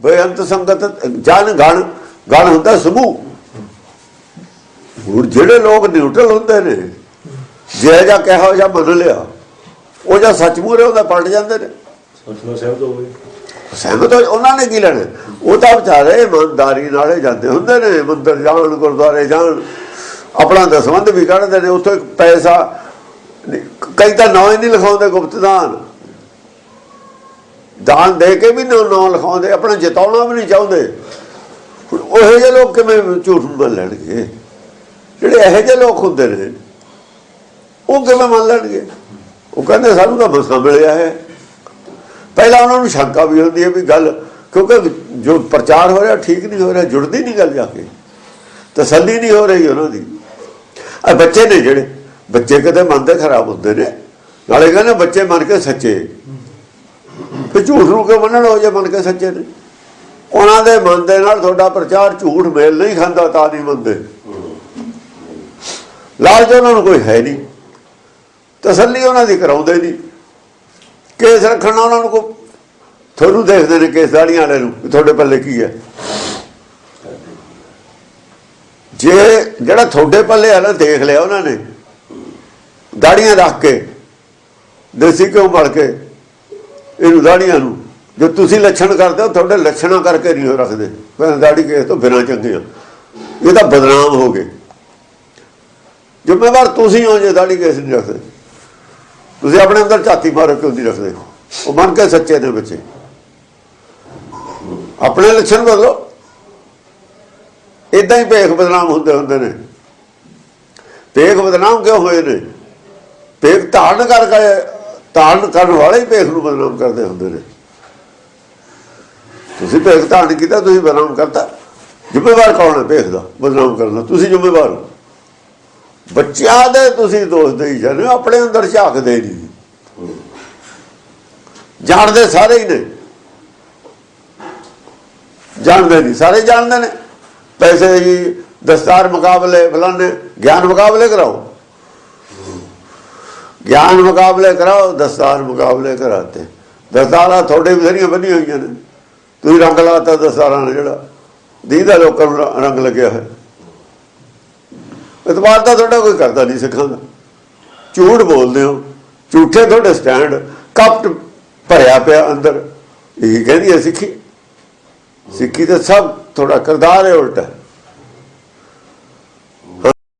ਬੇਅੰਤ ਸੰਗਤ ਜਨ ਗਣ ਗਣ ਹੁੰਦਾ ਸਮੂਹ। ਹੁਣ ਜਿਹੜੇ ਲੋਕ ਨਿਊਟਰਲ ਹੁੰਦੇ ਨੇ ਜੇ ਜਾਂ ਕਿਹਾ ਜਾਂ ਮੰਨ ਲਿਆ ਉਹ ਜਾਂ ਸੱਚ ਮੂਰੇ ਉਹਦਾ ਪਲਟ ਜਾਂਦੇ ਨੇ। ਸੋਚਣਾ ਸਹਿਮਤ ਹੋ ਗਏ। ਸਹਿਮਤ ਉਹਨਾਂ ਨੇ ਕੀ ਲੈਣਾ? ਉਹ ਤਾਂ ਵਿਚਾਰੇ ਇਮਾਨਦਾਰੀ ਨਾਲੇ ਜਾਂਦੇ ਹੁੰਦੇ ਨੇ ਮੰਦਰ ਜਾਣ ਗੁਰਦੁਆਰੇ ਜਾਣ ਆਪਣਾ ਦਸਵੰਧ ਵੀ ਕੱਢਦੇ ਨੇ ਉੱਥੇ ਪੈਸਾ ਕਈ ਤਾਂ ਨਾਂ ਹੀ ਨਹੀਂ ਲਿਖਾਉਂਦੇ ਗੁਪਤ ਦਾਨ ਦੇ ਕੇ ਵੀ ਨਾਂ ਲਿਖਾਉਂਦੇ, ਆਪਣਾ ਜਿਤਾਉਣਾ ਵੀ ਨਹੀਂ ਚਾਹੁੰਦੇ। ਹੁਣ ਉਹੋ ਜਿਹੇ ਲੋਕ ਕਿਵੇਂ ਝੂਠ ਮੰਨ ਲੈਣਗੇ? ਜਿਹੜੇ ਇਹੋ ਜਿਹੇ ਲੋਕ ਹੁੰਦੇ ਨੇ, ਉਹ ਕਿਵੇਂ ਮੰਨ ਲੈਣਗੇ? ਉਹ ਕਹਿੰਦੇ ਸਾਨੂੰ ਤਾਂ ਮਸਾ ਮਿਲਿਆ ਹੈ। ਪਹਿਲਾਂ ਉਹਨਾਂ ਨੂੰ ਸ਼ੰਕਾ ਵੀ ਹੁੰਦੀ ਹੈ ਵੀ ਗੱਲ, ਕਿਉਂਕਿ ਜੋ ਪ੍ਰਚਾਰ ਹੋ ਰਿਹਾ ਠੀਕ ਨਹੀਂ ਹੋ ਰਿਹਾ, ਜੁੜਦੀ ਨਹੀਂ ਗੱਲ ਜਾ ਕੇ। ਤਸੱਲੀ ਨਹੀਂ ਹੋ ਰਹੀ ਉਹਨਾਂ ਦੀ। ਆ ਬੱਚੇ ਨੇ ਜਿਹੜੇ, ਬੱਚੇ ਕਦੇ ਮਨ ਦੇ ਖਰਾਬ ਹੁੰਦੇ ਨੇ। ਨਾਲੇ ਕਹਿੰਦੇ ਬੱਚੇ ਮੰਨ ਕੇ ਸੱਚੇ। ਫਿਰ ਝੂਠ ਨੂੰ ਕਿਉਂ ਮੰਨਣ? ਹੋ ਜੇ ਮੰਨ ਕੇ ਸੱਚੇ ਨੇ। ਉਹਨਾਂ ਦੇ ਮਨ ਦੇ ਨਾਲ ਤੁਹਾਡਾ ਪ੍ਰਚਾਰ ਝੂਠ ਮੇਲ ਨਹੀਂ ਖਾਂਦਾ, ਤਾਂ ਨਹੀਂ ਮੰਨਦੇ। ਲਾਲਚ ਉਹਨਾਂ ਨੂੰ ਕੋਈ ਹੈ ਨਹੀਂ। ਤਸੱਲੀ ਉਹਨਾਂ ਦੀ ਕਰਾਉਂਦੇ ਨਹੀਂ। ਕੇਸ ਰੱਖਣਾ ਉਹਨਾਂ ਨੂੰ ਕੋ ਤੁਹਾਨੂੰ ਦੇਖਦੇ ਨੇ ਕੇਸ ਦਾੜੀਆਂ ਵਾਲੇ ਨੂੰ ਤੁਹਾਡੇ ਪੱਲੇ ਕੀ ਹੈ। ਜੇ ਜਿਹੜਾ ਤੁਹਾਡੇ ਪੱਲੇ ਵਾਲਾ ਦੇਖ ਲਿਆ ਉਹਨਾਂ ਨੇ, ਦਾੜੀਆਂ ਰੱਖ ਕੇ, ਦੇਸੀ ਕਿਉਂ ਮਲ ਕੇ ਇਹਨੂੰ ਦਾੜੀਆਂ ਨੂੰ। ਜੋ ਤੁਸੀਂ ਲੱਛਣ ਕਰਦੇ ਹੋ, ਤੁਹਾਡੇ ਲੱਛਣਾਂ ਕਰਕੇ ਨਹੀਂ ਰੱਖਦੇ। ਮੈਂ ਦਾੜੀ ਕੇਸ ਤੋਂ ਬਿਨਾਂ ਚੰਗੇ ਆ ਇਹ ਤਾਂ ਬਦਨਾਮ ਹੋ ਗਏ। ਜ਼ਿੰਮੇਵਾਰ ਤੁਸੀਂ ਹੋ ਜੇ ਦਾੜੀ ਕੇਸ ਨਹੀਂ ਰੱਖਦੇ। ਤੁਸੀਂ ਆਪਣੇ ਅੰਦਰ ਝਾਤੀ ਮਾਰੋ ਕਿਉਂ ਨਹੀਂ ਰੱਖਦੇ ਉਹ ਮੰਨ ਕੇ ਸੱਚੇ ਨੇ ਬੱਚੇ ਆਪਣੇ ਲੱਛਣ ਬਦਲੋ। ਇਦਾਂ ਹੀ ਭੇਖ ਬਦਨਾਮ ਹੁੰਦੇ ਹੁੰਦੇ ਨੇ। ਭੇਖ ਬਦਨਾਮ ਕਿਉਂ ਹੋਏ ਨੇ? ਭੇਖ ਧਾਰਨ ਕਰਕੇ ਧਾਰਨ ਕਰਨ ਵਾਲੇ ਹੀ ਭੇਖ ਨੂੰ ਬਦਨਾਮ ਕਰਦੇ ਹੁੰਦੇ ਨੇ। ਤੁਸੀਂ ਭੇਖ ਧਾਰਨ ਕੀਤਾ ਤੁਸੀਂ ਬਦਨਾਮ ਕਰਤਾ। ਜ਼ਿੰਮੇਵਾਰ ਕੌਣ ਹੈ ਭੇਖ ਦਾ ਬਦਨਾਮ ਕਰਨਾ ਤੁਸੀਂ ਜ਼ਿੰਮੇਵਾਰ ਹੋ। ਬੱਚਿਆਂ ਦੇ ਤੁਸੀਂ ਦੋਸ਼ ਦੇਈ ਜਾਂਦੇ ਹੋ, ਆਪਣੇ ਅੰਦਰ ਝਾਕਦੇ ਨਹੀਂ। ਜਾਣਦੇ ਸਾਰੇ ਹੀ ਨੇ। ਜਾਣਦੇ ਨਹੀਂ ਸਾਰੇ ਜਾਣਦੇ ਨੇ। ਪੈਸੇ ਜੀ ਦਸਤਾਰ ਮੁਕਾਬਲੇ ਫਲਾਣੇ ਗਿਆਨ ਮੁਕਾਬਲੇ ਕਰਾਓ। ਗਿਆਨ ਮੁਕਾਬਲੇ ਕਰਾਓ, ਦਸਤਾਰ ਮੁਕਾਬਲੇ ਕਰਾਤੇ। ਦਸਤਾਰਾਂ ਤੁਹਾਡੇ ਬਥੇਰੀਆਂ ਬੰਨੀਆਂ ਹੋਈਆਂ ਨੇ। ਤੁਸੀਂ ਰੰਗ ਲਾਤਾ ਦਸਤਾਰਾਂ ਨਾਲ ਜਿਹੜਾ। ਦੀਦਾ ਲੋਕਾਂ ਨੂੰ ਰੰਗ ਲੱਗਿਆ ਹੋਇਆ। ਇਤਬਾਰ ਤਾਂ ਤੁਹਾਡਾ ਕੋਈ ਕਰਦਾ ਨਹੀਂ ਸਿੱਖਾਂ ਦਾ। ਝੂਠ ਬੋਲਦੇ ਹੋ। ਝੂਠੇ ਤੁਹਾਡੇ ਸਟੈਂਡ ਕਪਟ ਭਰਿਆ ਪਿਆ ਅੰਦਰ। ਇਹ ਕਹਿੰਦੀ ਹੈ ਸਿੱਖੀ। ਸਿੱਖੀ ਤਾਂ ਸਭ ਥੋੜਾ ਕਰਦਾਰ ਹੈ ਉਲਟਾ।